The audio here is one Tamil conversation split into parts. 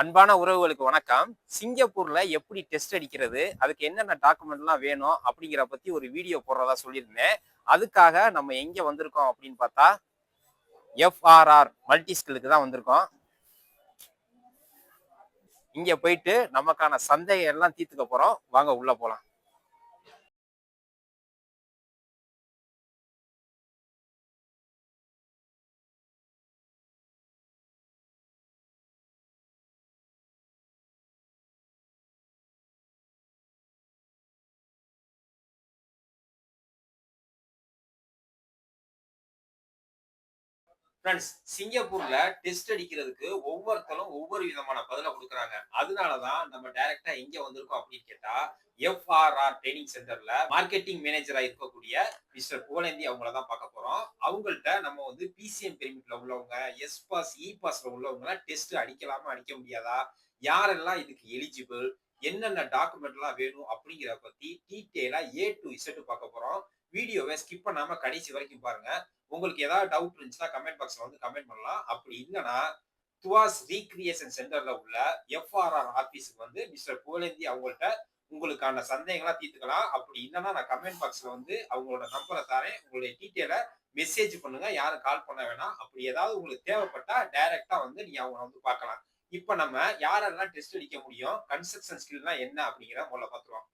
அன்பான உறவுகளுக்கு வணக்கம். சிங்கப்பூர்ல எப்படி டெஸ்ட் அடிக்கிறது அதுக்கு என்னென்ன டாக்குமெண்ட்லாம் வேணும் அப்படிங்கிற பத்தி ஒரு வீடியோ போடுறதா சொல்லியிருந்தேன். அதுக்காக நம்ம எங்க வந்திருக்கோம் அப்படின்னு பார்த்தா எஃப்ஆர்ஆர் மல்டி ஸ்கில்லுக்கு தான் வந்திருக்கோம். இங்க போயிட்டு நமக்கான சந்தேகம் எல்லாம் தீர்த்துக்க போறோம். வாங்க உள்ள போலாம். ஃப்ரெண்ட்ஸ் சிங்கப்பூர்ல டெஸ்ட் அடிக்கிறதுக்கு ஒவ்வொருத்தரும் ஒவ்வொரு விதமான பதிலை கொடுக்குறாங்க. அதனாலதான் நம்ம டைரக்டா எங்க வந்திருக்கோம் அப்படின்னு கேட்டா எஃப்ஆர்ஆர் ட்ரைனிங் சென்டர்ல மார்க்கெட்டிங் மேனேஜரா இருக்கக்கூடிய மிஸ்டர் புகழேந்தி அவங்கள தான் பார்க்க போறோம். அவங்கள்ட்ட நம்ம வந்து பிசிஎம் பெர்மிட்ல உள்ளவங்க எஸ் பாஸ் இ பாஸ்ல உள்ளவங்க டெஸ்ட் அடிக்கலாமா அடிக்க முடியாதா? யாரெல்லாம் இதுக்கு எலிஜிபிள் என்னென்ன டாக்குமெண்ட் எல்லாம் வேணும் அப்படிங்கிறத பத்தி டீட்டெயிலா ஏ டு இசட்டு பார்க்க போறோம். வீடியோவை ஸ்கிப் பண்ணாம கடைசி வரைக்கும் பாருங்க. உங்களுக்கு ஏதாவது டவுட் இருந்துச்சுன்னா கமெண்ட் பாக்ஸ்ல வந்து கமெண்ட் பண்ணலாம். அப்படி இல்லைன்னா துவாஸ் ரீக்ரியேஷன் சென்டர்ல உள்ள எஃப்ஆர்ஆர் ஆபீஸுக்கு வந்து மிஸ்டர் புகழேந்தி அவங்கள்ட்ட உங்களுக்கான சந்தேகங்களா தீர்த்துக்கலாம். அப்படி இல்லைன்னா நான் கமெண்ட் பாக்ஸ்ல வந்து அவங்களோட நம்பரை தரேன். உங்களுடைய டீட்டெயிலை மெசேஜ் பண்ணுங்க. யாரும் கால் பண்ண வேணாம். அப்படி ஏதாவது உங்களுக்கு தேவைப்பட்டா டைரக்டா வந்து நீங்க அவங்க வந்து பார்க்கலாம். இப்ப நம்ம யாரெல்லாம் டெஸ்ட் அடிக்க முடியும்? கன்ஸ்ட்ரக்ஷன் ஸ்கில்னா என்ன அப்படிங்கிற முதல்ல பார்த்துருவோம்.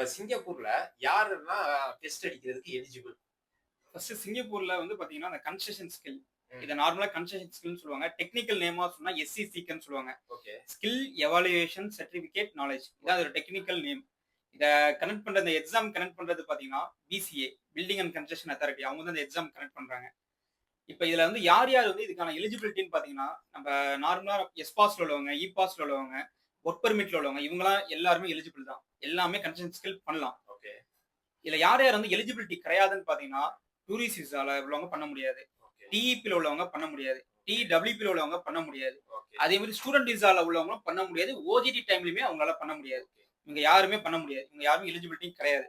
இப்ப சிங்கப்பூர்ல யாரெல்லாம் டெஸ்ட் அடிக்கிறதுக்கு எலிஜிபிள் ஃபர்ஸ்ட் சிங்கப்பூர்ல வந்து பாத்தீங்கன்னா அந்த கன்ஸ்ட்ரக்ஷன் ஸ்கில். இதை நார்மலா கன்ஸ்ட்ரக்ஷன் ஸ்கில்னு சொல்லுவாங்க. டெக்னிக்கல் நேமா சொன்னா எஸ்சிசிக்குன்னு சொல்லுவாங்க. Okay skill evaluation certificate knowledge இதான் அதோட டெக்னிக்கல் நேம் இத கனெக்ட் பண்ற இந்த எக்ஸாம் கனெக்ட் பண்றது பாத்தீங்கன்னா BCA building and construction authority அவங்க வந்து அந்த எக்ஸாம் கனெக்ட் பண்றாங்க. இப்போ இதுல வந்து யார் யார் வந்து இதுக்கான எலிஜிபிலிட்டின்னு பாத்தீங்கன்னா நம்ம நார்மலா எஸ் பாஸ்ல உள்ளவங்க இ பாஸ்ல உள்ளவங்க ஒர்க் பெர்மிட்ல உள்ளவங்க இவங்கலாம் எல்லாருமே எலிஜிபிள் தான். எல்லாமே கன்ஸ்ட்ரக்ஷன் ஸ்கில் பண்ணலாம். ஓகே இதுல யார் யார் வந்து எலிஜிபிலிட்டி கிடையாதுன்னு பாத்தீங்கன்னா டூரிஸ்ட் விசால உள்ளவங்க பண்ண முடியாது. டிஇபியில் உள்ளவங்க பண்ண முடியாது. டிடபிள்யூபியில் உள்ளவங்க பண்ண முடியாது. அதே மாதிரி ஸ்டூடெண்ட் விசால உள்ளவங்களும் பண்ண முடியாது. ஓஜிடி டைம்லயுமே அவங்களால பண்ண முடியாது. இவங்க யாருமே பண்ண முடியாது. இவங்க யாருமே எலிஜிபிலிட்டி கிடையாது.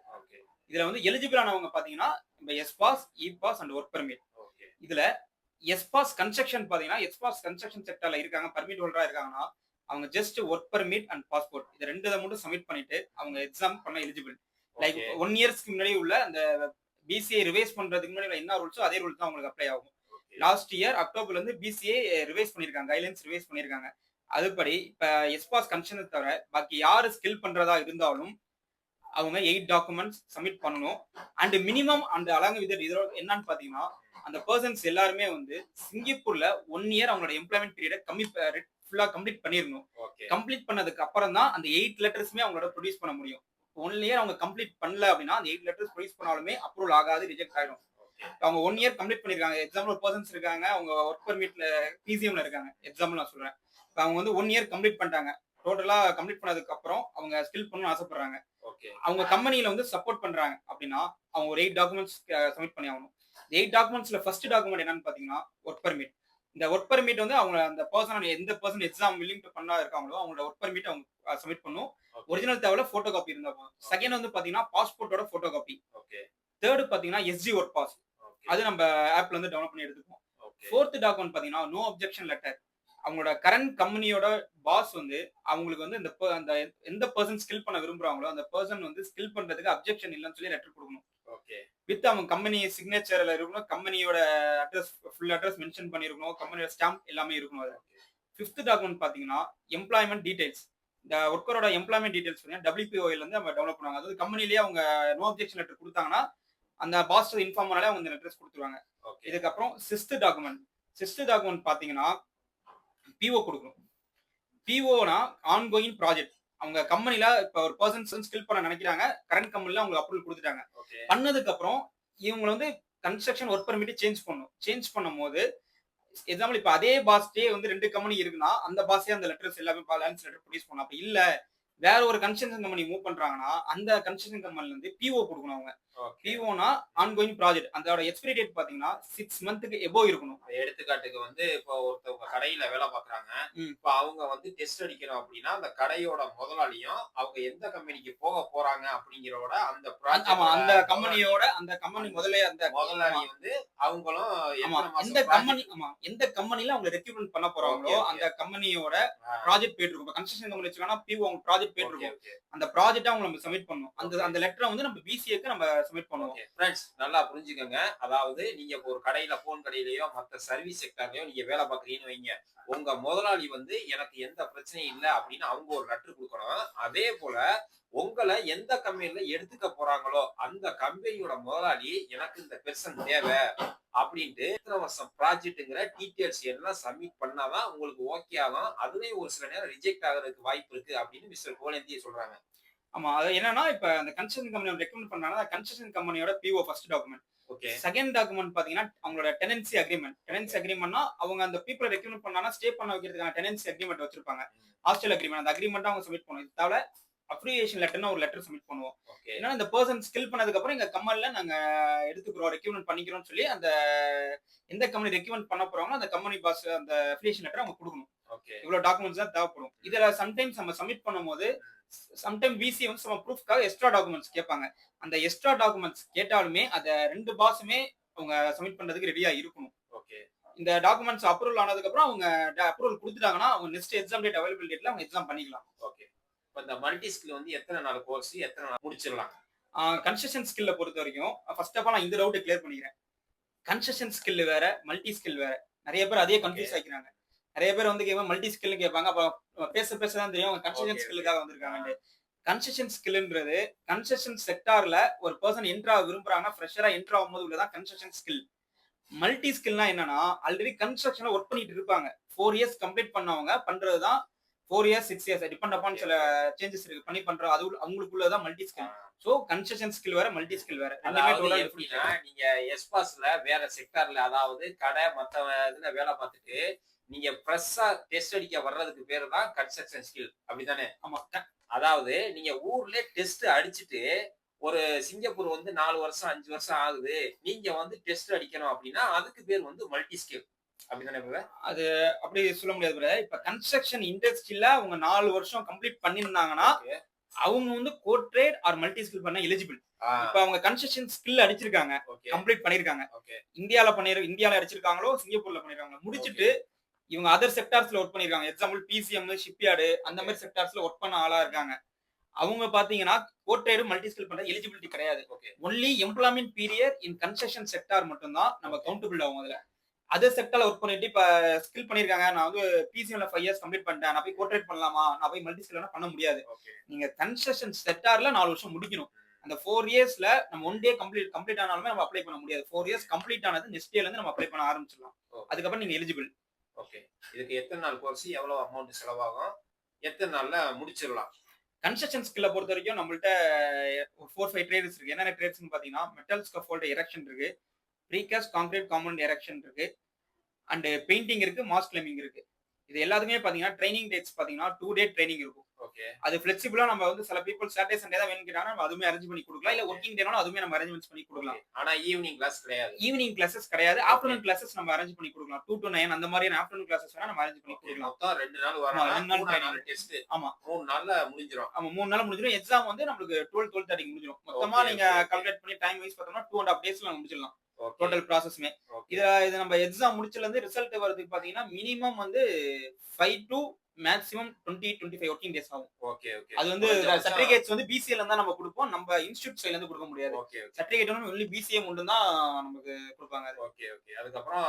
இதுல வந்து எலிஜிபிள் ஆனவங்க பாத்தீங்கன்னா இந்த S pass E pass and work permit இதுல எஸ் பாஸ் கன்ஸ்ட்ரக்ஷன் பாத்தீங்கன்னா எஸ் பாஸ் கன்ஸ்ட்ரக்ஷன் செக்டர்ல இருக்காங்க பர்மிட் ஹோல்டரா இருக்காங்கன்னா அவங்க just work permit and passport இது ரெண்டு இதை மட்டும் சப்மிட் பண்ணிட்டு அவங்க எக்ஸாம் பண்ண எலிஜிபிள் லைக் ஒன் இயர்ஸ்க்கு முன்னாடி உள்ள அந்த பிசிஏ ரிவைஸ் பண்றதுக்கு முன்னாடி என்ன ரூல்ஸோ அதே ரூல் தான் அவங்களுக்கு அப்ளை ஆகும். லாஸ்ட் இயர் அக்டோபர்ல இருந்து பிசிஏ ரிவைஸ் பண்ணிருக்காங்க கைட்லைன்ஸ் ரிவைஸ் பண்ணிருக்காங்க. அதுபடி இப்ப எஸ்பாஸ் கன்ஷனை தவிர பாக்கி யாரு ஸ்கில் பண்றதா இருந்தாலும் அவங்க எயிட் டாக்குமெண்ட்ஸ் சப்மிட் பண்ணணும். அண்ட் மினிமம் அந்த அலங்க வித இதோட என்னன்னு பாத்தீங்கன்னா அந்த பர்சன்ஸ் எல்லாருமே வந்து சிங்கப்பூர்ல ஒன் இயர் அவங்களோட எம்ப்ளாய்மெண்ட் பீரியட கம்மி ஃபுல்லா கம்ப்ளீட் பண்ணிருக்கணும் ஓகே கம்ப்ளீட் பண்ணதுக்கு அப்புறம் தான் அந்த எயிட் லெட்டர்ஸ்மே அவங்களோட ப்ரொடியூஸ் பண்ண முடியும். ஒன் இயர் அவங்க கம்ப்ளீட் பண்ணல அப்படின்னா அந்த எயிட் லெட்டர்ஸ் ப்ரொடியூஸ் பண்ணாலுமே அப்ரூவல் ஆகாது ரிஜெக்ட் ஆயிடும். அவங்க ஒன் இயர் கம்ப்ளீட் பண்ணிருக்காங்க. எக்ஸாம்பிள் பர்சன்ஸ் இருக்காங்க அவங்க ஒர்க் பர்மிட்ல பிசிஎம்ல இருக்காங்க. எக்ஸாம்பிள் நான் சொல்றேன். இப்போ அவங்க வந்து ஒன் இயர் கம்ப்ளீட் பண்ணிட்டாங்க. டோட்டலா கம்ப்ளீட் பண்ணதுக்கு அப்புறம் அவங்க ஸ்கில் பண்ணணும்னு ஆசைப்படுறாங்க. அவங்க கம்பெனில வந்து சப்போர்ட் பண்றாங்க அப்படின்னா அவங்க ஒரு எயிட் டாக்குமெண்ட்ஸ் சப்மிட் பண்ணி ஆகணும் எயிட் டாக்குமெண்ட்ஸ்ல ஃபர்ஸ்ட் டாக்குமெண்ட் என்னன்னு பாத்தீங்கன்னா ஒர்க் பர்மிட் இந்த ஒர்க் பர்மிட் வந்து அவங்க அந்த பர்சன் எந்த பர்சன் எக்ஸாம் வில்லிங் டு பண்ணா இருக்காங்களோ அவங்களோட ஒர்க் பர்மிட் அவங்க சப்மிட் பண்ணும். ஒரிஜினல் தேவையில்ல போட்டோ காப்பி இருந்தா செகண்ட் வந்து பாத்தீங்கன்னா பாஸ்போர்ட்டோட போட்டோ காப்பி ஓகே தேர்டு பாத்தீங்கன்னா எஸ்ஜி ஒர்க் பாஸ் அது நம்ம ஆப்ல இருந்து டவுன்லோட் பண்ணி எடுத்துப்போம் ஃபோர்த் டாக்குமெண்ட் பாத்தீங்கன்னா நோ அப்ஜெக்ஷன் லெட்டர் அவங்களோட கரண்ட் கம்பெனியோட பாஸ் வந்து அவங்களுக்கு வந்து இந்த அந்த எந்த பர்சன் ஸ்கில் பண்ண விரும்புறாங்களோ அந்த பர்சன் வந்து ஸ்கில் பண்றதுக்கு அப்ஜெக்ஷன் இல்லைன்னு சொல்லி லெட்டர் கொடுக்கணும். ஓகே வித் அவங்க கம்பெனி சிக்னேச்சர்ல இருக்கணும் கம்பெனியோட அட்ரஸ் ஃபுல் அட்ரஸ் மென்ஷன் பண்ணிருக்கணும் கம்பெனியோட ஸ்டாம்ப் எல்லாமே இருக்கணும் அது ஃபிஃப்த் டாக்குமெண்ட் பாத்தீங்கன்னா எம்ப்ளாய்மெண்ட் டீடைல்ஸ் இந்த ஒர்க்கரோட எம்ப்ளாய்மெண்ட் டீடைல்ஸ் பார்த்தீங்கன்னா டபிள்யூபிஓல இருந்து நம்ம டெவலப் பண்ணுவாங்க. அதாவது கம்பெனிலேயே அவங்க நோ அப்ஜெக்ஷன் லெட்டர் கொடுத்தாங்கன்னா அந்த பாஸ் இன்ஃபார்ம் பண்ணாலே அவங்க இந்த லெட்டர்ஸ் கொடுத்துருவாங்க. ஓகே இதுக்கப்புறம் சிஸ்ட் டாக்குமெண்ட் சிஸ்ட் டாக்குமெண்ட் பாத்தீங்கன்னா பிஓ கொடுக்கணும். பிஓனா ஆன்கோயிங் ப்ராஜெக்ட் அவங்க கம்பெனில இப்ப ஒரு பர்சன்ஸ் ஸ்கில் பண்ண நினைக்கிறாங்க. கரண்ட் கம்பெனில அவங்க அப்ரூவல் கொடுத்துட்டாங்க. பண்ணதுக்கு அப்புறம் இவங்க வந்து கன்ஸ்ட்ரக்ஷன் ஒர்க் பர்மிட் சேஞ்ச் பண்ணும் சேஞ்ச் பண்ணும்போது எக்ஸாம்பிள் இப்ப அதே பாஸ்டே வந்து ரெண்டு கம்பெனி இருக்குன்னா அந்த பாஸே அந்த லெட்டர்ஸ் எல்லாமே லேண்ட்ஸ் லெட்டர் ப்ரொடியூஸ் பண்ணும் அப்படி இல்ல. வேற ஒரு கன்ஸ்ட்ரக்ஷன் கம்பெனி மூவ் பண்றாங்கன்னா அந்த கன்ஸ்ட்ரக்ஷன் கம்பெனில இருந்து பிஓ கொடுக்கணும் அவங்க. பிஓனா ஆன்கோயிங் ப்ராஜெக்ட் அதோட எக்ஸ்பிரி டேட் பாத்தீங்கன்னா சிக்ஸ் மந்த்துக்கு எபோ இருக்கணும். எடுத்துக்காட்டுக்கு வந்து இப்போ ஒருத்தவங்க கடையில வேலை பாக்குறாங்க. இப்ப அவங்க வந்து டெஸ்ட் அடிக்கணும் அப்படின்னா அந்த கடையோட முதலாளியும் அவங்க எந்த கம்பெனிக்கு போக போறாங்க அப்படிங்கிறோட அந்த ஆமா அந்த கம்பெனியோட அந்த கம்பெனி முதல்ல அந்த முதலாளி வந்து அவங்களும் எந்த கம்பெனி ஆமா எந்த கம்பெனில அவங்க ரெக்ரூட்மெண்ட் பண்ண போறாங்களோ. அந்த கம்பெனியோட ப்ராஜெக்ட் போயிட்டு இருக்கும். கன்ஸ்ட்ரக்ஷன் கம்பெனி வச்சுக்கோனா பிஓ அவங்க ப்ராஜெக்ட் போயிட்டு இருக்கும். அந்த ப்ராஜெக்ட் அவங்க நம்ம சப்மிட் பண்ணணும் அந்த. அந்த லெட்டரை வந்து நம்ம பிசிஏக்கு நம்ம சப்மிட் பண்ணுவோம். Friends, நல்லா புரிஞ்சுக்கோங்க. அதாவது நீங்க இப்போ ஒரு கடையில போன் கடையிலயோ மத்த சர்வீஸ் செக்டர்லயோ நீங்க வேலை பாக்குறீங்கன்னு வைங்க. உங்க முதலாளி வந்து எனக்கு எந்த பிரச்சனையும் இல்லை அப்படின்னு அவங்க ஒரு லெட்டர் கொடுக்கணும். அதே போல உங்களை எந்த கம்பெனில எடுத்துக்க போறாங்களோ அந்த கம்பெனியோட முதலாளி எனக்கு இந்த பெர்சன் தேவை அப்படின்ட்டு இத்தனை வருஷம் ப்ராஜெக்ட்டுங்கிற டீடைல்ஸ் எல்லாம் சப்மிட் பண்ணாதான் உங்களுக்கு ஓகே ஆகும். அதுலயும் ஒரு சில நேரம் ரிஜெக்ட் ஆகிறதுக்கு வாய்ப்பு இருக்கு அப்படின்னு மிஸ்டர் கோலந்திய சொல்றாங்க. ஆமா அது என்னன்னா இப்ப அந்த கன்ஸ்ட்ரக்ஷன் கம்பெனி ரெக்கமெண்ட் பண்ணாங்கன்னா கன்ஸ்ட்ரக்ஷன் கம்பெனியோட PO first document okay second document பாத்தீங்கன்னா அவங்களோட டெனன்சி அக்ரிமெண்ட் டெனன்சி அக்ரிமெண்ட்னா அவங்க அந்த பீப்புளை ரெக்கமெண்ட் பண்ணாங்கன்னா ஸ்டே பண்ண வைக்கிறதுக்கான டெனன்சி அக்ரிமெண்ட் வச்சிருப்பாங்க. ஹாஸ்டல் அக்ரிமெண்ட் அந்த அக்ரிமெண்ட் அவங்க சப்மிட் பண்ணுவோம் தவிர அப்ரிசியேஷன் லெட்டர்னு ஒரு லெட்டர் சப்மிட் பண்ணுவோம். ஏன்னா இந்த பர்சன் ஸ்கில் பண்ணதுக்கு அப்புறம் எங்க கம்பெனில நாங்க எடுத்துக்கிறோம் ரெக்யூமெண்ட் பண்ணிக்கிறோம்னு சொல்லி அந்த எந்த கம்பெனி ரெக்யூமெண்ட் பண்ண போறாங்களோ அந்த கம்பெனி பாஸ் அந்த அப்ளிகேஷன் லெட்டர் அவங்க கொடுக்கணும். ஓகே இவ்வளவு டாக்குமெண்ட்ஸ் தான் தேவைப்படும். இதுல சம்டைம்ஸ் நம்ம சப்மிட் பண்ணும்போது சம்டைம் பிசி வந்து நம்ம ப்ரூஃப்காக எக்ஸ்ட்ரா டாக்குமெண்ட்ஸ் கேட்பாங்க. அந்த எக்ஸ்ட்ரா டாக்குமெண்ட்ஸ் கேட்டாலுமே அத ரெண்டு பாஸுமே அவங்க சப்மிட் பண்றதுக்கு ரெடியா இருக்கணும். ஓகே இந்த டாக்குமெண்ட்ஸ் அப்ரூவல் ஆனதுக்கு அப்புறம் அவங்க அப்ரூவல் கொடுத்துட்டாங்கன்னா அவங்க நெக்ஸ்ட் எக்ஸாம் டேட் அவைலபிள் டேட்ல அவங்க எக்ஸாம் பண்ணிக்கலாம். ஓகே இப்போ இந்த மல்டி ஸ்கில் வந்து எத்தனை நாள் கோர்ஸ் எத்தனை நாள் முடிச்சிடலாம்? கன்ஸ்ட்ரக்ஷன் ஸ்கில்ல பொறுத்த வரைக்கும் ஃபர்ஸ்ட் ஆஃப் ஆல் நான் இந்த டவுட் கிளியர் பண்ணிக்கிறேன். கன்ஸ்ட்ரக்ஷன் ஸ்கில் வேற மல்டி ஸ்கில் வேற. நிறைய பேர் அதே கன்ஃபியூஸ் ஆகிக்கிறாங்க நிறைய பேர் வந்து கேட்பாங்க மல்டி ஸ்கில் கேட்பாங்க. அப்ப பேச பேச தான் தெரியும். அவங்க கன்ஸ்ட்ரக்ஷன் ஸ்கில்லுக்காக வந்திருக்காங்க கன்ஸ்ட்ரக்ஷன் ஸ்கில்ன்றது கன்ஸ்ட்ரக்ஷன் செக்டார்ல ஒரு பர்சன் என்ட்ரா விரும்புறாங்கன்னா ஃப்ரெஷரா என்ட்ரா ஆகும்போது உள்ளதான் கன்ஸ்ட்ரக்ஷன் ஸ்கில் மல்டி ஸ்கில்னா என்னன்னா ஆல்ரெடி கன்ஸ்ட்ரக்ஷன்ல ஒர்க் பண்ணிட்டு இருப்பாங்க. ஃபோர் இயர்ஸ் கம்ப்ளீட் பண்ணவங்க பண்றதுதான் four years six years depend upon சில சேஞ்சஸ் இருக்கு. பண்ணி பண்ற அது அவங்களுக்குள்ளதான் multi skill so construction skill வேற. மல்டி ஸ்கில் வேற அதாவது எப்படின்னா. நீங்க எஸ்பாஸ்ல வேற செக்டார்ல அதாவது கடை மத்த இதுல வேலை பார்த்துட்டு நீங்க ஃப்ரெஷ்ஷா டெஸ்ட் அடிக்க வர்றதுக்கு பேரு தான் கன்ஸ்ட்ரக்ஷன் ஸ்கில் அப்படிதானே ஆமா. அதாவது நீங்க ஊர்ல டெஸ்ட் அடிச்சுட்டு ஒரு சிங்கப்பூர் வந்து நாலு வருஷம் அஞ்சு வருஷம் ஆகுது. நீங்க வந்து டெஸ்ட் அடிக்கணும் அப்படின்னா அதுக்கு பேர் வந்து மல்டி ஸ்கில் அப்படிதானே brother? அப்படி சொல்ல முடியாது brother. இப்ப கன்ஸ்ட்ரக்ஷன் இண்டஸ்ட்ரியில அவங்க நாலு வருஷம் கம்ப்ளீட் பண்ணிருந்தாங்கன்னா. அவங்க வந்து core trade or multi skill பண்ண எலிஜிபிள் இப்ப அவங்க கன்ஸ்ட்ரக்ஷன் ஸ்கில் அடிச்சிருக்காங்க கம்ப்ளீட் பண்ணிருக்காங்க. இந்தியால பண்ணிரு இந்தியால அடிச்சிருக்காங்களோ சிங்கப்பூர்ல பண்ணிருக்காங்களோ முடிச்சிட்டு இவங்க அதர் செக்டார்ஸ்ல ஒர்க் பண்ணிருக்காங்க எக்ஸாம்பிள் பிசிஎம் ஷிப்யார்டு அந்த மாதிரி செக்டார்ஸ்ல ஒர்க் பண்ண ஆளா இருக்காங்க அவங்க பாத்தீங்கன்னா கோட் ட்ரேடு மல்டி ஸ்கில் பண்ற எலிஜிபிலிட்டி கிடையாது. Only employment period in construction sector மட்டும்தான் நம்ம கவுண்டபிள் ஆகும் அதுல அதர் செக்டார்ல ஒர்க் பண்ணிட்டு இப்ப ஸ்கில் பண்ணிருக்காங்க. நான் வந்து பிசிஎம்ல ஃபைவ் இயர்ஸ் கம்ப்ளீட் பண்ணிட்டேன். நான் போய் கோட்ரேட் பண்ணலாமா? நான் போய் மல்டி ஸ்கில் பண்ண முடியாது. நீங்க கன்ஸ்ட்ரக்ஷன் செக்டார்ல நாலு வருஷம் முடிக்கணும். அந்த ஃபோர் இயர்ஸ்ல நம்ம ஒன் டே கம்ப்ளீட் கம்ப்ளீட் ஆனாலுமே நம்ம அப்ளை பண்ண முடியாது. ஃபோர் இயர்ஸ் கம்ப்ளீட் ஆனது நெக்ஸ்ட் இயர்ல இருந்து நம்ம அப்ளை பண்ண ஆரம்பிச்சிடலாம். அதுக்கப்புறம் நீங்க எலிஜிபிள் ஓகே இதுக்கு எத்தனை நாள் கோர்ஸ் எவ்வளவு அமௌண்ட் செலவாகும்? எத்தனை நாள்ல முடிச்சிடலாம்? கன்ஸ்ட்ரக்ஷன் ஸ்கில்ல பொறுத்த வரைக்கும் நம்மள்ட்ட ஒரு ஃபோர் ஃபைவ் ட்ரேட்ஸ் இருக்கு. என்னென்ன ட்ரேட்ஸ்னு பாத்தீங்கன்னா மெட்டல் ஸ்கஃபோல்ட் எரெக்ஷன் இருக்கு. ப்ரீகாஸ்ட் கான்கிரீட் காம்பவுண்ட் எரெக்ஷன் இருக்கு. அண்ட் பெயிண்டிங் இருக்கு மாஸ் கிளைம்பிங் இருக்கு. இது எல்லாத்துக்குமே பாத்தீங்கன்னா ட்ரைனிங் டேட்ஸ் பாத்தீங்கன்னா டூ டே ட்ரைனிங் இருக்கும். ஓகே அது ஃபிளெக்சிபிளா நம்ம வந்து சில பீப்புள் சாட்டர்டே சண்டே தான் வேணும் கேட்டாங்கன்னா நம்ம அதுவுமே அரேஞ்ச் பண்ணி கொடுக்கலாம். இல்ல ஒர்க்கிங் டேனாலும் அதுவுமே நம்ம அரேஞ்ச்மெண்ட்ஸ் பண்ணி கொடுக்கலாம். ஆனா ஈவினிங் கிளாஸ் கிடையாது. ஈவினிங் கிளாஸஸ் கிடையாது. ஆஃப்டர்நூன் கிளாஸஸ் நம்ம அரேஞ்ச் பண்ணி கொடுக்கலாம். டூ டு நைன் அந்த மாதிரியான ஆஃப்டர்நூன் கிளாஸஸ் வேணா நம்ம அரேஞ்ச் பண்ணி கொடுக்கலாம். மொத்தம் ரெண்டு நாள் ஆமா, வரணும் ரெண்டு நாள். நாள் டெஸ்ட் ஆமா. மூணு நாள்ல முடிஞ்சிரும். ஆமா மூணு நாள் முடிஞ்சிடும் எக்ஸாம் வந்து நம்மளுக்கு டுவெல் டுவெல் தேர்ட்டிக்கு முடிஞ்சிடும் மொத்தமா நீங்க. கால்குலேட் பண்ணி டைம் வைஸ் பார்த்தோம்னா டூ அண்ட் ஆஃப் டேஸ்ல முடிச்சிடலாம். டோட்டல் ப்ராசஸ்மே இதுல இது நம்ம எக்ஸாம் முடிச்சதுல இருந்து ரிசல்ட் வரதுக்கு பாத்தீங்கன்னா மினிமம் வந்து five to maximum twenty twenty five working days ஆகும். ஓகே ஓகே அது வந்து சர்டிபிகேட்ஸ் வந்து பிசிஎல் தான் நம்ம கொடுப்போம். நம்ம இன்ஸ்டியூட் சைட்ல இருந்து கொடுக்க முடியாது. ஓகே சர்டிபிகேட் வந்து ஒன்லி பிசிஏ மட்டும் தான் நமக்கு கொடுப்பாங்க ஓகே ஓகே அதுக்கப்புறம்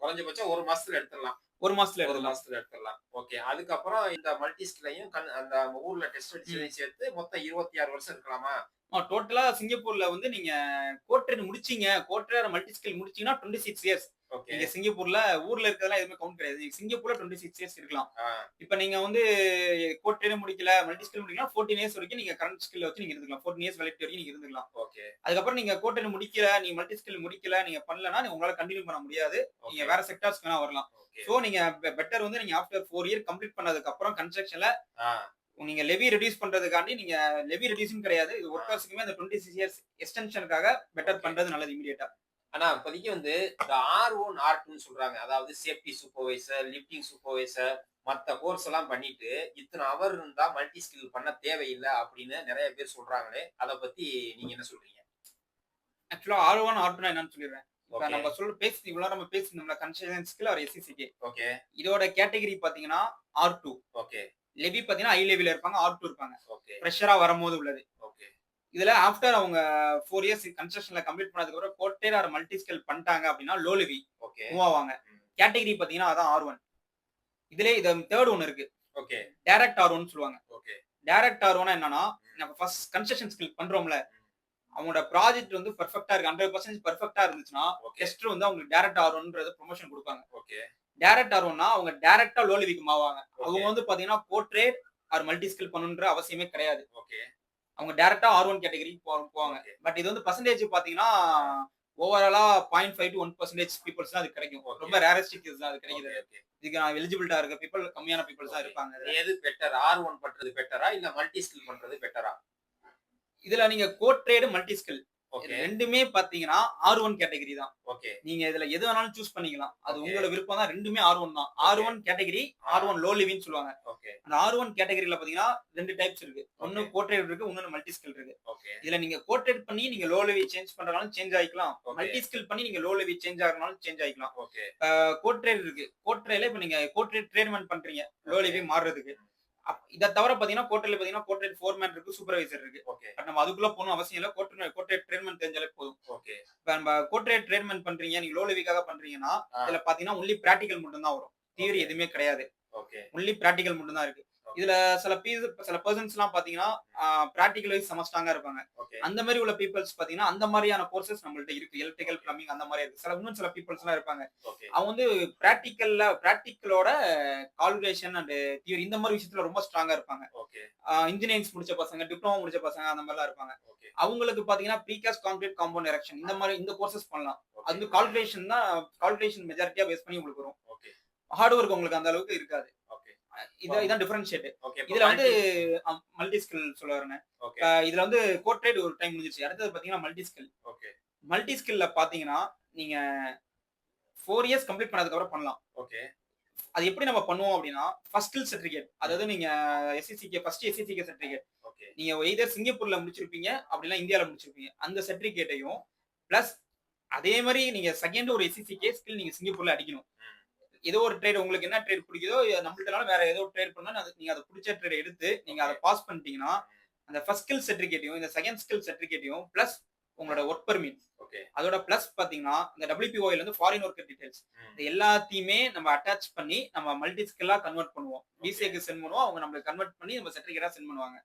குறைஞ்சபட்சம் ஒரு மாசத்துல எடுத்துடலாம். ஒரு மாசத்துல ஒரு மாசத்துல எடுத்துடலாம். ஓகே அதுக்கப்புறம் இந்த மல்டி ஸ்கில்லையும் அந்த ஊர்ல டெஸ்ட் அடிச்சதையும் சேர்த்து மொத்தம் இருபத்தி ஆறு வருஷம் இருக்கலாமா? டோட்டலா சிங்கப்பூர்ல வந்து நீங்க கோட்ரேட் முடிச்சீங்க. கோட்ரேட் மல்டி ஸ்கில் முடிச்சீங்கன்னா டுவெண்ட்டி சிக்ஸ் இயர்ஸ் ஓகே நீங்க சிங்கப்பூர்ல ஊர்ல இருக்கிறதெல்லாம் எதுவுமே கவுண்ட் கிடையாது. சிங்கப்பூர்ல டுவெண்ட்டி சிக்ஸ் இயர்ஸ் இருக்கலாம். இப்ப நீங்க வந்து கோட்ரேட் முடிக்கல மல்டி ஸ்கில் முடிக்கலாம் ஃபோர்டீன் இயர்ஸ் வரைக்கும் நீங்க கரண்ட் ஸ்கில் வச்சு நீங்க இருந்துக்கலாம். ஃபோர்டீன் இயர்ஸ் வேலிட்டி வரைக்கும் நீங்க இருந்துக்கலாம். ஓகே அதுக்கப்புறம் நீங்க கோட்ரேட் முடிக்கல நீங்க மல்டி ஸ்கில் முடிக்கல நீங்க பண்ணலன்னா உங்களால கண்டினியூ பண்ண முடியாது. நீங்க வேற செக்டார்ஸ் வேணா வரலாம். சோ நீங்க பெட்டர் வந்து நீங்க ஆஃப்டர் ஃபோர் இயர் கம்ப்ளீட் பண்ணதுக்கு அப்புறம் கன்ஸ்ட்ரக்ஷன்ல நீங்க லெவி ரெடியூஸ் பண்றதுக்காண்டி நீங்க லெவி ரெடியூஸும் கிடையாது. இது ஒர்க்கர்ஸுக்குமே அந்த டுவெண்ட்டி சிக்ஸ் இயர்ஸ் எக்ஸ்டென்ஷனுக்காக பெட்டர். பண்றது நல்லது இமீடியட்டா ஆனா இப்போதைக்கு வந்து இந்த ஆர் ஒன் ஆர் டூன்னு சொல்றாங்க. அதாவது சேஃப்டி சூப்பர்வைசர் லிஃப்டிங் சூப்பர்வைசர் மத்த கோர்ஸ் எல்லாம் பண்ணிட்டு இத்தனை அவர் இருந்தா மல்டி ஸ்கில் பண்ண தேவையில்லை அப்படின்னு நிறைய பேர் சொல்றாங்களே. அதை பத்தி நீங்க என்ன சொல்றீங்க? ஆக்சுவலா ஆர் ஒன் ஆர் டூ என்னன்னு சொல்லிடுறேன். நம்ம சொல்ல பேசி இவ்வளவு நம்ம பேசணும்ல கன்சல்டன் ஸ்கில் ஒரு எஸ்சிசிகே ஓகே இதோட கேட்டகரி பாத்தீங்கன்னா ஆர் டூ ஓகே லெவி பாத்தீங்கன்னா ஐ லெவில இருப்பாங்க ஆர் டூ இருப்பாங்க. ஓகே ப்ரெஷரா வரும்போது உள்ளது. ஓகே இதுல ஆஃப்டர் அவங்க ஃபோர் இயர்ஸ் கன்ஸ்ட்ரக்ஷன்ல கம்ப்ளீட் பண்ணதுக்கு அப்புறம் கோட்டேட் ஆர் மல்டி ஸ்கில் பண்ணிட்டாங்க அப்படின்னா லோ லெவி ஓகே மூவ் ஆவாங்க. கேட்டகரி பாத்தீங்கன்னா அதான் ஆர் ஒன் இதுல இது தேர்ட் ஒன்னு இருக்கு. ஓகே டைரக்ட் ஆர் ஒன் சொல்லுவாங்க. ஓகே டைரக்ட் ஆர் ஒன் என்னன்னா நம்ம ஃபர்ஸ்ட் கன்ஸ்ட்ரக்ஷன் ஸ்கில் பண்றோம்ல அவங்களோட ப்ராஜெக்ட் வந்து பெர்ஃபெக்டா இருக்கு. ஹண்ட்ரட் பர்சன்ட் பெர்ஃபெக்டா இருந்துச்சுன்னா ஓகே டெஸ்டர் வந்து அவங்களுக்கு டைரக்ட் ஆர் ஒன்றது ப்ரொமோஷன் கொடுப்பாங்க. ஓகே டைரக்ட் ஆர் ஒன்னா அவங்க டைரக்டா லோ லெவிக்கு மாவாங்க அவங்க வந்து பாத்தீங்கன்னா கோட்ரேட் ஆர் மல்டி ஸ்கில் பண்ணணுன்ற அவசியமே கிடையாது. ஓகே அவங்க டைரக்டா ஆர் ஒன் கேட்டகரி போவாங்க. பட் இது வந்து பர்சன்டேஜ் பாத்தீங்கன்னா ஓவராலா point five to one percentage peoples தான் அது கிடைக்கும். ரொம்ப ரேரஸ்டிக் தான் அது கிடைக்குது. இதுக்கு நான் எலிஜிபிலிட்டா இருக்க பீப்புள் கம்மியான பீப்புள்ஸ் தான். இருப்பாங்க. எது பெட்டர் ஆர் ஒன் பண்றது பெட்டரா இல்ல மல்டி ஸ்கில் பண்றது பெட்டரா இதுல நீங்க core trade multi skill okay ரெண்டுமே பாத்தீங்கன்னா ஆர் ஒன் கேட்டகரி தான். ஓகே நீங்க இதுல எது வேணாலும் சூஸ் பண்ணிக்கலாம். அது. உங்களோட விருப்பம் தான். ரெண்டுமே ஆர் ஒன் தான். R one category R one low லிவின்னு சொல்லுவாங்க. ஓகே அந்த ஆர் ஒன் கேட்டகரியில பாத்தீங்கன்னா ரெண்டு டைப்ஸ் இருக்கு. ஒன்னு. கோட்ரேட் இருக்கு இன்னொன்னு மல்டி ஸ்கில் இருக்கு. ஓகே இதுல நீங்க கோட்ரேட் பண்ணி நீங்க லோ லெவி சேஞ்ச் பண்றதுனாலும் சேஞ்ச் ஆயிக்கலாம். மல்டி ஸ்கில் பண்ணி நீங்க லோ லெவி சேஞ்ச் ஆகறனாலும் சேஞ்ச் ஆயிக்கலாம். ஓகே கோட்ரேட் இருக்கு. கோட்ரேல இப்ப நீங்க கோட்ரேட் ட்ரீட்மெண்ட் பண்றீங்க. லோ. லெவி மாறுறதுக்கு. இதை தவிர பாத்தீங்கன்னா கோட்ரேல பாத்தீங்கன்னா கோட்ரேட் ஃபோர்மேன் இருக்கு சூப்பர்வைசர் இருக்கு. ஓகே பட் நம்ம அதுக்குள்ள போகணும் அவசியம் இல்ல. கோட்ரேட் கோட்ரேட் ட்ரீட்மெண்ட் தெரிஞ்சாலே போதும். ஓகே இப்ப நம்ம கோட்ரேட் ட்ரீட்மெண்ட் பண்றீங்க நீங்க லோ லெவிக்காக பண்றீங்கன்னா. இதுல பாத்தீங்கன்னா ஒன்லி பிராக்டிகல் மட்டும் தான் வரும் தியரி. எதுவுமே கிடையாது. ஓகே ஒன்லி பிராக்டிகல் மட்டும் தான் இருக்கு. இதுல சில பீஸ் சில பர்சன்ஸ் எல்லாம் பாத்தீங்கன்னா பிராக்டிகல் வைஸ் சமஸ்டாங்கா இருப்பாங்க. ஓகே அந்த மாதிரி உள்ள பீப்புள்ஸ் பாத்தீங்கன்னா அந்த மாதிரியான கோர்சஸ் நம்மள்ட்ட இருக்கு. எலக்ட்ரிக்கல் பிளம்பிங் அந்த மாதிரி இருக்கு. சில இன்னும் சில பீப்புள்ஸ் எல்லாம் இருப்பாங்க. அவங்க வந்து பிராக்டிக்கல்ல பிராக்டிக்கலோட கால்குலேஷன் அண்ட் தியரி இந்த மாதிரி விஷயத்துல ரொம்ப ஸ்ட்ராங்கா இருப்பாங்க. இன்ஜினியரிங்ஸ் முடிச்ச பசங்க டிப்ளமோ முடிச்ச பசங்க அந்த மாதிரிலாம் இருப்பாங்க. அவங்களுக்கு பாத்தீங்கன்னா ப்ரீகாஸ்ட் கான்கிரீட் காம்பவுண்ட் எரெக்ஷன் இந்த மாதிரி இந்த கோர்சஸ் பண்ணலாம். அது கால்குலேஷன் தான் கால்குலேஷன் மெஜாரிட்டியா பேஸ் பண்ணி உங்களுக்கு வரும். ஹார்ட் ஒர்க் உங்களுக்கு அந்த அளவுக்கு இருக்காது. இது இதான் டிஃபரன்ஷியேட் ஓகே இதுல வந்து மல்டி ஸ்கில் சொல்ல வரேன் இதுல வந்து கோட்ரேட் ஒரு டைம் முடிஞ்சிருச்சு. அடுத்தது பாத்தீங்கன்னா மல்டி ஸ்கில் ஓகே மல்டி ஸ்கில்ல பாத்தீங்கன்னா நீங்க ஃபோர் இயர்ஸ் கம்ப்ளீட் பண்ணதுக்கு அப்புறம் பண்ணலாம். ஓகே அது எப்படி நம்ம பண்ணுவோம் அப்படின்னா ஃபர்ஸ்ட் ஸ்கில் சர்டிஃபிகேட் அதாவது நீங்க SCCK first SCCK certificate okay நீங்க எய்தர் சிங்கப்பூர்ல முடிச்சிருப்பீங்க அப்படின்னா இந்தியால முடிச்சிருப்பீங்க. அந்த சர்டிஃபிகேட்டையும் பிளஸ் அதே மாதிரி நீங்க செகண்ட் ஒரு எஸ்சிசிகே ஸ்கில் நீங்க சிங்கப்பூர்ல அடிக்கணும். ஏதோ ஒரு ட்ரேட் உங்களுக்கு என்ன ட்ரேட் பிடிக்குதோ நம்மள்ட்டனாலும் வேற ஏதோ ட்ரேட் பண்ணா நீங்க அதை பிடிச்ச ட்ரேட் எடுத்து நீங்க அதை பாஸ் பண்ணிட்டீங்கன்னா அந்த ஃபர்ஸ்ட் ஸ்கில் சர்டிஃபிகேட்டையும் இந்த செகண்ட் ஸ்கில் சர்டிஃபிகேட்டையும் பிளஸ் உங்களோட ஒர்க் பர்மிட் ஓகே அதோட பிளஸ் பாத்தீங்கன்னா இந்த டபிள்யூபிஓல இருந்து ஃபாரின் ஒர்க்கர் டீடைல்ஸ் இது எல்லாத்தையுமே நம்ம அட்டாச் பண்ணி நம்ம மல்டி ஸ்கில்லா கன்வெர்ட் பண்ணுவோம். பிசிஏக்கு சென்ட் பண்ணுவோம் அவங்க நம்மளுக்கு கன்வெர்ட் பண்ணி நம்ம சர்டிஃபிகேட்டா சென்ட் பண்ணுவாங்க.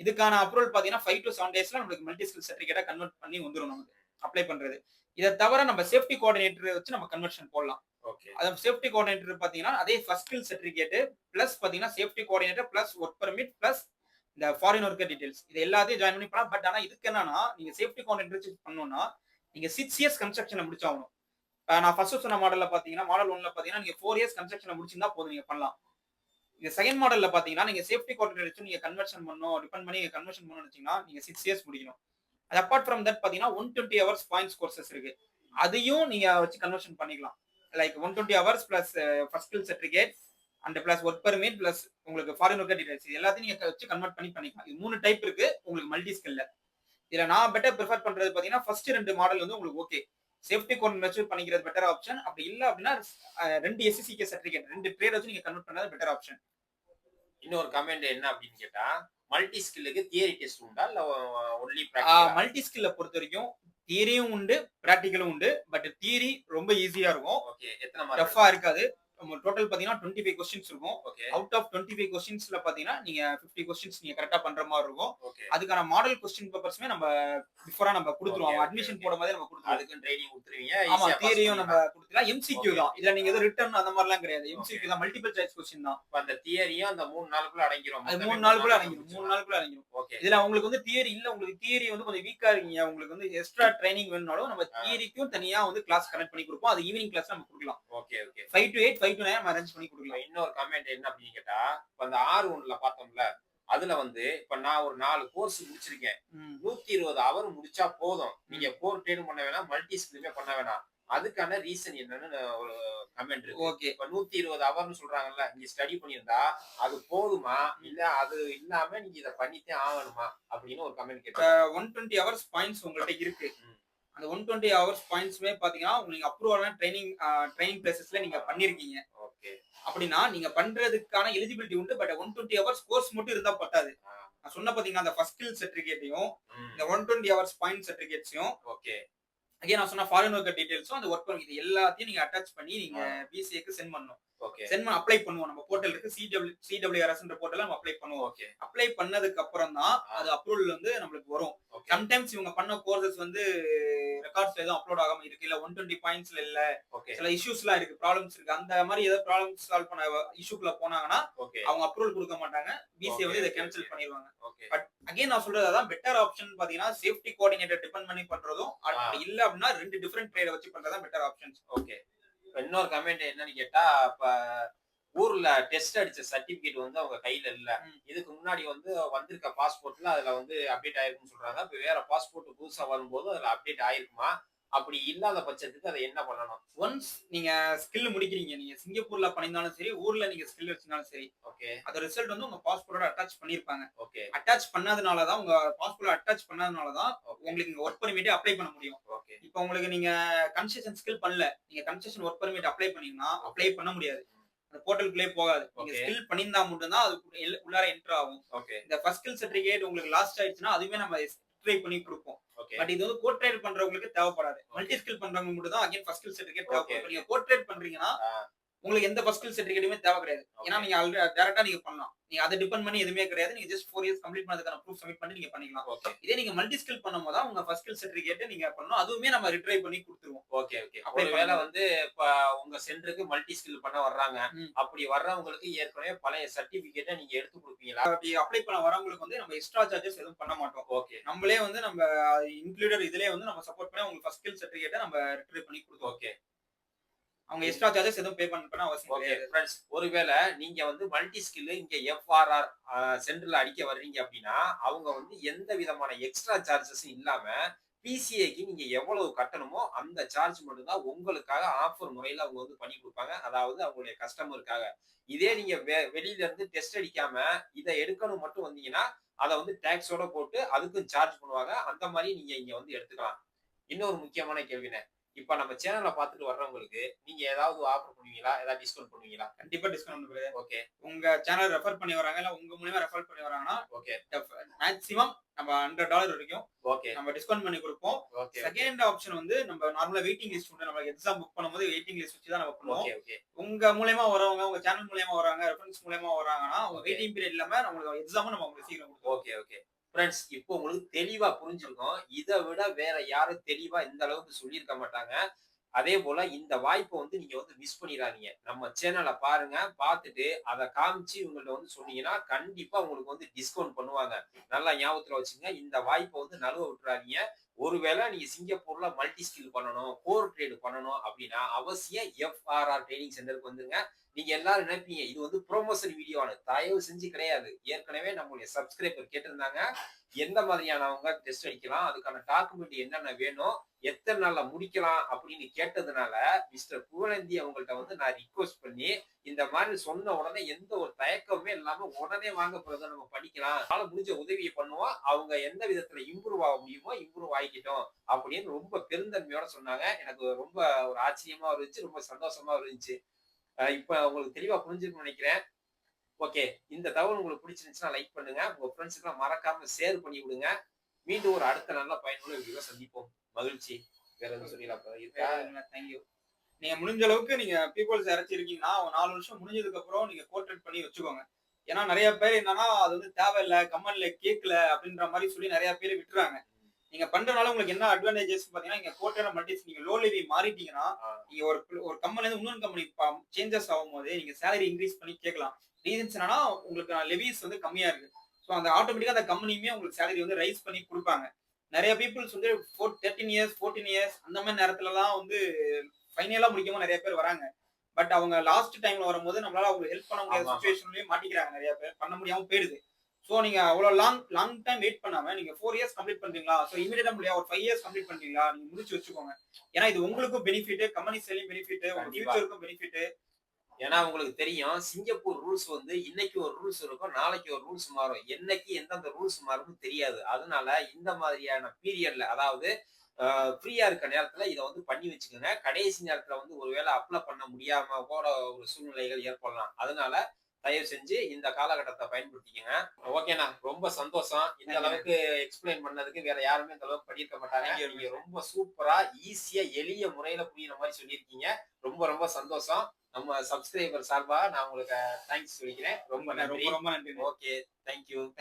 இதுக்கான அப்ரூவல் பாத்தீங்கன்னா ஃபைவ் டு செவன் டேஸ்ல நம்மளுக்கு மல்டி ஸ்கில் சர்டிஃபிகேட்டா கன்வெர்ட் பண்ணி வந்துரும் நமக்கு. அப்ளை பண்றது. இதை தவிர நம்ம சேஃப்டி கோஆர்டினேட்டர் வச்சு நம்ம கன்வர்ஷன் போடலாம். ஓகே அது சேஃப்டி கோஆர்டினேட்டர் பாத்தீங்கன்னா அதே ஃபர்ஸ்ட் ஸ்கில் சர்டிஃபிகேட் பிளஸ் பாத்தீங்கன்னா safety coordinator plus work permit plus இந்த ஃபாரின் ஒர்க்கர் டீடைல்ஸ் இது எல்லாத்தையும் ஜாயின் பண்ணி பண்ணலாம். பட் ஆனா இதுக்கு என்னன்னா நீங்க சேஃப்டி கோஆர்டினேட்டர் பண்ணணும்னா நீங்க சிக்ஸ் இயர்ஸ் கன்ஸ்ட்ரக்ஷன்ல முடிச்சாகணும். நான் ஃபர்ஸ்ட் சொன்ன மாடல்ல பாத்தீங்கன்னா மாடல் ஒன்ல பாத்தீங்கன்னா நீங்க ஃபோர் இயர்ஸ் கன்ஸ்ட்ரக்ஷன்ல முடிச்சிருந்தா போதும் நீங்க பண்ணலாம். இந்த செகண்ட் மாடல்ல பாத்தீங்கன்னா நீங்க சேஃப்டி கோஆர்டினேட்டர் நீங்க கன்வர்ஷன் பண்ணணும் டிபெண்ட் பண்ணி கன்வர்ஷன் பண்ணணும்னு வச்சீங்கன்னா நீங்க சிக்ஸ் இயர்ஸ் முடிக்கணும். அது அப்பார்ட் ஃப்ரம் தட் பாத்தீங்கன்னா one twenty hours points courses இருக்கு. அதையும் நீங்க வச்சு கன்வர்ஷன் பண்ணிக்கலாம். Like one twenty hours plus first skill certificate and plus work permit plus உங்களுக்கு ஃபாரின் ஒர்க்கர் டீடைல்ஸ் எல்லாத்தையும் நீங்க வச்சு கன்வெர்ட் பண்ணி பண்ணிக்கலாம். இது மூணு டைப் இருக்கு. உங்களுக்கு மல்டி ஸ்கில்ல இதுல நான் பெட்டர் ப்ரிஃபர் பண்றது பாத்தீங்கன்னா ஃபர்ஸ்ட் ரெண்டு மாடல் வந்து உங்களுக்கு ஓகே சேஃப்டி கோர்ன் வச்சு பண்ணிக்கிறது பெட்டர் ஆப்ஷன் அப்படி இல்ல அப்படின்னா uh, ரெண்டு எஸ்சிசிகே சர்டிஃபிகேட் ரெண்டு ட்ரேட் வச்சு நீங்க கன்வெர்ட் பண்ணது பெட்டர் ஆப்ஷன் இன்னொரு கமெண்ட் என்ன அப்படின்னு கேட்டா மல்டி ஸ்கில்லுக்கு தியரி டெஸ்ட் உண்டா? இல்ல ஒன்லி மல்டி ஸ்கில்ல பொறுத்த வரைக்கும் தியரியும் உண்டு ப்ராக்டிக்கலும் உண்டு பட் தியரி ரொம்ப ஈஸியா இருக்கும். ஓகே எத்தனை டஃபா இருக்காது. டோட்டல் பாத்தீங்கன்னா டுவெண்ட்டி ஃபைவ் கொஸ்டின்ஸ் இருக்கும். அவுட் ஆஃப் டுவெண்ட்டி ஃபைவ் கொஸ்டின்ஸ்ல பாத்தீங்கன்னா நீங்க ஃபிஃப்டி கொஸ்டின்ஸ் நீங்க கரெக்டா பண்ற மாதிரி இருக்கும். அதுக்கான மாடல் கொஸ்டின் பேப்பர்ஸ்மே நம்ம பிஃபோரா நம்ம கொடுத்துருவோம். அட்மிஷன். போடும் போதே நம்ம கொடுத்துருவோம். அதுக்கு ட்ரைனிங் கொடுத்துருவீங்க. ஆமா தியரியும் நம்ம. கொடுத்துலாம் எம்சிக்யூ. தான். இதுல நீங்க எதுவும் ரிட்டர்ன் அந்த மாதிரிலாம் கிடையாது. எம்சிக்யூ தான். மல்டிபிள் சாய்ஸ் கொஸ்டின் தான். அந்த தியரியும் அந்த மூணு நாளுக்குள்ள அடங்கிரும். அது மூணு நாளுக்குள்ள அடங்கிடும் மூணு நாளுக்குள்ள அடங்கிடும் ஓகே இதுல உங்களுக்கு வந்து தியரி இல்ல. உங்களுக்கு தியரி வந்து கொஞ்சம் வீக்கா இருக்கீங்க. உங்களுக்கு வந்து எக்ஸ்ட்ரா ட்ரைனிங் வேணும்னாலும் நம்ம. தியரிக்கும் தனியா வந்து கிளாஸ் கனெக்ட் பண்ணி கொடுப்போம். அது ஈவினிங் கிளாஸ் நம்ம கொடுக்கலாம். Okay okay five to eight five to nine arrange பண்ணி கொடுக்கலாம் இன்னொரு கமெண்ட் என்ன அப்படின்னு கேட்டா இப்ப அந்த ஆர் ஒன்ல பார்த்தோம்ல அதுல வந்து இப்ப நான் ஒரு நாலு கோர்ஸ் முடிச்சிருக்கேன். நூத்தி இருபது அவர் முடிச்சா போதும். நீங்க கோர் ட்ரேடும் பண்ண வேணாம் மல்டி ஸ்கில்லுமே பண்ண வேணாம். அதுக்கான ரீசன் என்னன்னு ஒரு கமெண்ட் இருக்கு. ஓகே. இப்ப நூத்தி இருபது ஹவர்னு சொல்றாங்கல்ல நீங்க ஸ்டடி பண்ணியிருந்தா அது போதுமா? இல்ல அது இல்லாம நீங்க இத பண்ணித்தே ஆகணுமா? அப்படின்னு ஒரு கமெண்ட் கேட்டேன் ஒன் டுவெண்ட்டி ஹவர்ஸ் பாயிண்ட்ஸ் உங்கள்ட்ட இருக்கு. அந்த ஒன் டுவெண்ட்டி ஹவர்ஸ் பாயிண்ட்ஸ்மே பாத்தீங்கன்னா நீங்க அப்ரூவலான ட்ரைனிங் ட்ரைனிங் பிளேசஸ்ல நீங்க பண்ணிருக்கீங்க. ஓகே. அப்படின்னா நீங்க பண்றதுக்கான எலிஜிபிலிட்டி உண்டு but one twenty hours course மட்டும் இருந்தா பத்தாது. நான் சொன்ன பாத்தீங்கன்னா அந்த ஃபர்ஸ்ட் ஸ்கில் சர்டிபிகேட்டையும் இந்த ஒன் டுவெண்ட்டி ஹவர்ஸ் பாயிண்ட் சர்டிபிகேட்ஸையும் ஓகே. அகைன் நான் சொன்ன ஃபாரின் ஒர்க்கர் டீடைல்ஸும் அந்த ஒர்க் இது எல்லாத்தையும் நீங்க அட்டாச் பண்ணி நீங்க பிசிஏக்கு சென்ட் பண்ணணும். ஓகே. சென்ட் பண்ண அப்ளை பண்ணுவோம். நம்ம போர்ட்டல் இருக்கு சிடபிள்யூ சிடபிள்யூஆர்எஸ் போர்ட்டல் நம்ம அப்ளை பண்ணுவோம். ஓகே. அப்ளை பண்ணதுக்கு அப்புறம் தான் அது அப்ரூவல் வந்து நம்மளுக்கு வரும். சம்டைம்ஸ் இவங்க பண்ண கோர்சஸ் வந்து ரெக்கார்ட்ஸ்ல எதுவும் அப்லோட் ஆகாம இருக்கு. இல்ல ஒன் டுவெண்ட்டி பாயிண்ட்ஸ்ல இல்ல. சில இஷ்யூஸ்லாம் இருக்கு ப்ராப்ளம்ஸ் இருக்கு. அந்த மாதிரி ஏதாவது ப்ராப்ளம்ஸ் சால்வ் பண்ண இஷ்யூக்குள்ள போனாங்கன்னா அவங்க அப்ரூவல் கொடுக்க மாட்டாங்க. Okay, வந்து இதை கேன்சல். பண்ணிடுவாங்க ஓகே அகைன் நான் சொல்றது அதான் பெட்டர் ஆப்ஷன் பாத்தீங்கன்னா சேஃப்டி கோஆர்டினேட்டர் டிபெண்ட் பண்ணி பண்றதும் இல்ல அப்படின்னா ரெண்டு டிஃபரெண்ட் ட்ரேட வச்சு பண்றதா பெட்டர் ஆப்ஷன்ஸ் ஓகே இன்னொரு கமெண்ட் என்னன்னு கேட்டா இப்ப ஊர்ல டெஸ்ட் அடிச்ச சர்டிபிகேட் வந்து அவங்க கையில இல்ல. இதுக்கு முன்னாடி வந்து வந்திருக்க பாஸ்போர்ட்ல அதுல வந்து அப்டேட் ஆயிருக்குன்னு சொல்றாங்க. இப்ப வேற பாஸ்போர்ட் புதுசா வரும்போது அதுல அப்டேட் ஆயிருக்குமா? அப்படி இல்லாத பட்சத்துக்கு அதை என்ன பண்ணணும்? ஒன்ஸ் நீங்க ஸ்கில் முடிக்கிறீங்க நீங்க சிங்கப்பூர்ல பண்ணியிருந்தாலும் சரி ஊர்ல நீங்க ஸ்கில் வச்சிருந்தாலும் சரி ஓகே அது ரிசல்ட் வந்து உங்க பாஸ்போர்ட்டோட அட்டாச் பண்ணிருப்பாங்க. ஓகே அட்டாச் பண்ணாதனால தான் உங்க பாஸ்போர்ட் அட்டாச் பண்ணாதனால தான் ஓகே உங்களுக்கு இங்க ஒர்க் பர்மிட்டே அப்ளை பண்ண முடியும். ஓகே இப்போ உங்களுக்கு நீங்க கன்ஸ்ட்ரக்ஷன் ஸ்கில் பண்ணல நீங்க கன்ஸ்ட்ரக்ஷன் ஒர்க் பர்மிட் அப்ளை பண்ணீங்கன்னா அப்ளை பண்ண முடியாது. அந்த போர்ட்டலுக்குள்ளே போகாது. நீங்க. ஸ்கில் பண்ணியிருந்தா மட்டும்தான் அது உள்ள- உள்ளார என்டர் ஆகும். ஓகே இந்த ஃபர்ஸ்ட் ஸ்கில் சர்டிபிகேட் உங்களுக்கு லாஸ்ட் ஆயிடுச்சுன்னா அதுவுமே நம்ம ட்ரை பண்ணி கொடுப்போம். ஓகே பட் இது வந்து கோட் ட்ரேட் பண்றவங்களுக்கு தேவைப்படாது. மல்டி ஸ்கில் பண்றவங்க மட்டும் தான் அகைன் ஃபர்ஸ்ட் ஸ்கில் சர்டிபிகேட். தேவைப்படும். நீங்க கோட் ட்ரேட் பண்றீங்கன்னா. உங்களுக்கு எந்த ஃபர்ஸ்ட் ஸ்கில் சர்டிபிகேட்டுமே தேவை கிடையாது. ஏன்னா. நீங்க ஆல்ரெடி டேரக்டா நீங்க பண்ணலாம். நீங்க அதை டிபெண்ட் பண்ணி எதுவுமே கிடையாது. நீங்க ஜஸ்ட் ஃபோர் இயர்ஸ் கம்ப்ளீட் பண்ணதுக்கான ப்ரூஃப் சப்மிட் பண்ணி நீங்க பண்ணிக்கலாம். ஓகே இதே நீங்க மல்டி ஸ்கில் பண்ணும்போது தான் உங்க ஃபர்ஸ்ட் ஸ்கில் சர்டிபிகேட் நீங்க பண்ணணும். அதுவுமே நம்ம ரிட்ரை பண்ணி கொடுத்துருவோம். ஓகே ஓகே ஒருவேளை பண்ணுங்க. வந்து இப்ப உங்க சென்டருக்கு மல்டி ஸ்கில் பண்ண வர்றாங்க. அப்படி வர்றவங்களுக்கு ஏற்கனவே பழைய சர்டிபிகேட்டை நீங்க எடுத்து கொடுப்பீங்களா? அப்படி அப்ளை பண்ண வரவங்களுக்கு வந்து நம்ம எக்ஸ்ட்ரா சார்ஜஸ் எதுவும் பண்ண மாட்டோம். ஓகே நம்மளே வந்து நம்ம இன்க்ளூடட் இதுலயே வந்து நம்ம சப்போர்ட் பண்ணி உங்களுக்கு ஃபர்ஸ்ட் ஸ்கில் சர்டிபிகேட்டை நம்ம ரிட்ரை பண்ணி கொடுத்தோம் ஓகே அவங்க எக்ஸ்ட்ரா சார்ஜஸ் எதுவும் பே பண்ண அவசியம் ஓகே ஃப்ரெண்ட்ஸ் ஒருவேளை நீங்க வந்து மல்டி ஸ்கில் இங்க எஃப்ஆர்ஆர் சென்டர்ல அடிக்க வர்றீங்க அப்படின்னா அவங்க வந்து எந்த விதமான எக்ஸ்ட்ரா சார்ஜஸும் இல்லாம பிசிஏக்கு நீங்க எவ்வளவு கட்டணுமோ அந்த சார்ஜ் மட்டும்தான் உங்களுக்காக ஆஃபர் முறையில அவங்க வந்து பண்ணி கொடுப்பாங்க. அதாவது அவங்களுடைய கஸ்டமருக்காக இதே நீங்க வெளியில இருந்து டெஸ்ட் அடிக்காம இதை எடுக்கணும் மட்டும் வந்தீங்கன்னா அதை வந்து டேக்ஸோட போட்டு அதுக்கும் சார்ஜ் பண்ணுவாங்க. அந்த மாதிரி நீங்க இங்க வந்து எடுத்துக்கலாம். இன்னொரு முக்கியமான கேள்வினே. இப்ப நம்ம சேனலை பார்த்துட்டு வர்றவங்களுக்கு நீங்க ஏதாவது ஆஃபர் பண்ணுவீங்களா? ஏதாவது டிஸ்கவுண்ட் பண்ணுவீங்களா? கண்டிப்பா டிஸ்கவுண்ட் பிரதர் ஓகே உங்க சேனல் ரெஃபர் பண்ணி வராங்க இல்ல உங்க மூலியமா ரெஃபர் பண்ணி வராங்கன்னா ஓகே மேக்ஸிமம் நம்ம ஹண்ட்ரட் டாலர் வரைக்கும் ஓகே நம்ம டிஸ்கவுண்ட் பண்ணி கொடுப்போம். ஓகே செகண்ட் ஆப்ஷன் வந்து நம்ம நார்மலா வெயிட்டிங் லிஸ்ட் உண்டு நம்ம எக்ஸாம் புக் பண்ணும்போது வெயிட்டிங் லிஸ்ட் வச்சு தான் நம்ம பண்ணுவோம். ஓகே ஓகே உங்க மூலியமா வரவங்க உங்க சேனல் மூலியமா வராங்க ரெஃபரன்ஸ் மூலியமா வராங்கன்னா Okay. வெயிட்டிங் பீரியட் இல்லாம நம்மளுக்கு எக்ஸாமும் நம்ம உங்களுக்கு சீக்கிரம் ஓகே ஓகே ஃப்ரெண்ட்ஸ் இப்போ உங்களுக்கு தெளிவா புரிஞ்சிருக்கும். இதை விட வேற யாரும் தெளிவா இந்த அளவுக்கு சொல்லியிருக்க மாட்டாங்க. அதே போல இந்த வாய்ப்பை வந்து நீங்க வந்து மிஸ் பண்ணிடாதீங்க. நம்ம சேனலை பாருங்க பார்த்துட்டு அதை காமிச்சு இவங்கள்ட்ட வந்து சொன்னீங்கன்னா கண்டிப்பா உங்களுக்கு வந்து டிஸ்கவுண்ட் பண்ணுவாங்க. நல்லா ஞாபகத்துல வச்சுங்க. இந்த வாய்ப்பை வந்து நழுவ விட்டுறாதீங்க. ஒருவேளை நீங்க சிங்கப்பூர்ல மல்டி ஸ்கில் பண்ணணும் கோர் ட்ரேடு பண்ணணும் அப்படின்னா அவசியம் எஃப்ஆர்ஆர் ட்ரைனிங் சென்டருக்கு வந்துருங்க. நீங்க எல்லாரும் நினைப்பீங்க இது வந்து ப்ரொமோஷன் வீடியோவான தயவு செஞ்சு கிடையாது. ஏற்கனவே நம்மளுடைய சப்ஸ்கிரைபர் கேட்டிருந்தாங்க. எந்த மாதிரியானவங்க டெஸ்ட் அடிக்கலாம் அதுக்கான டாக்குமெண்ட் என்னென்ன வேணும் எத்தனை நாள்ல முடிக்கலாம் அப்படின்னு கேட்டதுனால மிஸ்டர் புவனந்தி அவங்கள்ட்ட வந்து நான் ரிக்வஸ்ட் பண்ணி இந்த மாதிரி சொன்ன உடனே எந்த ஒரு தயக்கமே இல்லாம உடனே வாங்க போறதை நம்ம படிக்கலாம். அதனால முடிஞ்ச உதவியை பண்ணுவோம். அவங்க எந்த விதத்துல இம்ப்ரூவ் ஆக முடியுமோ இம்ப்ரூவ் ஆகிக்கிட்டோம் அப்படின்னு ரொம்ப பெருந்தன்மையோட சொன்னாங்க. எனக்கு ரொம்ப ஒரு ஆச்சரியமா இருந்துச்சு ரொம்ப சந்தோஷமா இருந்துச்சு. இப்ப உங்களுக்கு தெளிவா புரிஞ்சுக்கணும்னு நினைக்கிறேன். ஓகே இந்த தகவல் உங்களுக்கு பிடிச்சிருந்துச்சுன்னா லைக் பண்ணுங்க. உங்க ஃப்ரெண்ட்ஸுக்குலாம் மறக்காம ஷேர் பண்ணி விடுங்க. மீண்டும் ஒரு அடுத்த நல்ல பயனுள்ள வீடியோ சந்திப்போம். மகிழ்ச்சி. வேற எதுவும் சொல்லிடலாம் தேங்க்யூ நீங்க முடிஞ்ச அளவுக்கு நீங்க பீப்புள்ஸ் இறச்சிருக்கீங்கன்னா ஒரு நாலு வருஷம் முடிஞ்சதுக்கு அப்புறம் நீங்க போர்ட்ரேட் பண்ணி வச்சுக்கோங்க. ஏன்னா நிறைய பேர் என்னன்னா அது வந்து தேவையில்ல கம்மல்ல கேட்கல அப்படின்ற மாதிரி சொல்லி நிறைய பேர் விட்டுறாங்க. நீங்க பண்றதுனால உங்களுக்கு என்ன அட்வான்டேஜஸ் பாத்தீங்கன்னா நீங்க கோர்ட்டர் மல்டிஸ் நீங்க லோ லெவி மாறிட்டீங்கன்னா. நீங்க ஒரு ஒரு கம்பெனி இருந்து இன்னொரு கம்பெனி சேஞ்சஸ் ஆகும் போது நீங்க சேலரி இன்க்ரீஸ் பண்ணி கேட்கலாம். ரீசன்ஸ் என்னன்னா உங்களுக்கு லெவிஸ் வந்து கம்மியா இருக்கு. ஸோ அந்த ஆட்டோமேட்டிக்கா அந்த கம்பெனியுமே உங்களுக்கு சேலரி வந்து ரைஸ் பண்ணி கொடுப்பாங்க. நிறைய பீப்புள்ஸ் வந்து four thirteen years fourteen years அந்த மாதிரி நேரத்துலலாம் வந்து ஃபைனலா முடிக்காம நிறைய பேர் வராங்க. பட் அவங்க லாஸ்ட் டைம்ல வரும்போது நம்மளால அவங்களுக்கு ஹெல்ப் பண்ண முடியாத ஆமா. சுச்சுவேஷன்லயும் மாட்டிக்கிறாங்க நிறைய பேர். பண்ண முடியாம போயிடுது. ஸோ நீங்க அவ்வளவு லாங் லாங் டைம் வெயிட் பண்ணாம நீங்க ஃபோர் இயர்ஸ் கம்ப்ளீட் பண்றீங்களா? ஸோ இமீடியட்டா முடியாது ஒரு ஃபைவ் இயர்ஸ் கம்ப்ளீட் பண்றீங்களா? நீங்க முடிச்சு வச்சுக்கோங்க. ஏன்னா இது உங்களுக்கும் பெனிஃபிட் கம்பெனி சைட்லயும் பெனிஃபிட் உங்க. ஃபியூச்சருக்கும் பெனிஃபிட் ஏன்னா உங்களுக்கு தெரியும் சிங்கப்பூர் ரூல்ஸ் வந்து இன்னைக்கு ஒரு ரூல்ஸ் இருக்கும் நாளைக்கு ஒரு ரூல்ஸ் மாறும். என்னைக்கு எந்தெந்த ரூல்ஸ் மாறும்னு தெரியாது. அதனால இந்த மாதிரியான பீரியட்ல அதாவது ஃப்ரீயா இருக்க நேரத்துல இதை வந்து பண்ணி வச்சுக்கோங்க. கடைசி நேரத்துல வந்து ஒருவேளை அப்ளை பண்ண முடியாம போற ஒரு சூழ்நிலைகள் ஏற்படலாம். அதனால தயவு செஞ்சு இந்த காலகட்டத்தை பயன்படுத்திக்கங்க. ஓகேண்ணா ரொம்ப சந்தோஷம். இந்த. அளவுக்கு எக்ஸ்பிளைன் பண்ணதுக்கு வேற யாருமே இந்த அளவுக்கு பண்ணியிருக்க மாட்டாங்க. நீங்க ரொம்ப சூப்பரா ஈஸியா எளிய முறையில புரியுற மாதிரி சொல்லியிருக்கீங்க. ரொம்ப ரொம்ப சந்தோஷம். நம்ம சப்ஸ்கிரைபர் சார்பா நான் உங்களுக்கு தேங்க்ஸ் சொல்லிக்கிறேன். ரொம்ப நன்றி. ரொம்ப ரொம்ப நன்றி ஓகே தேங்க்யூ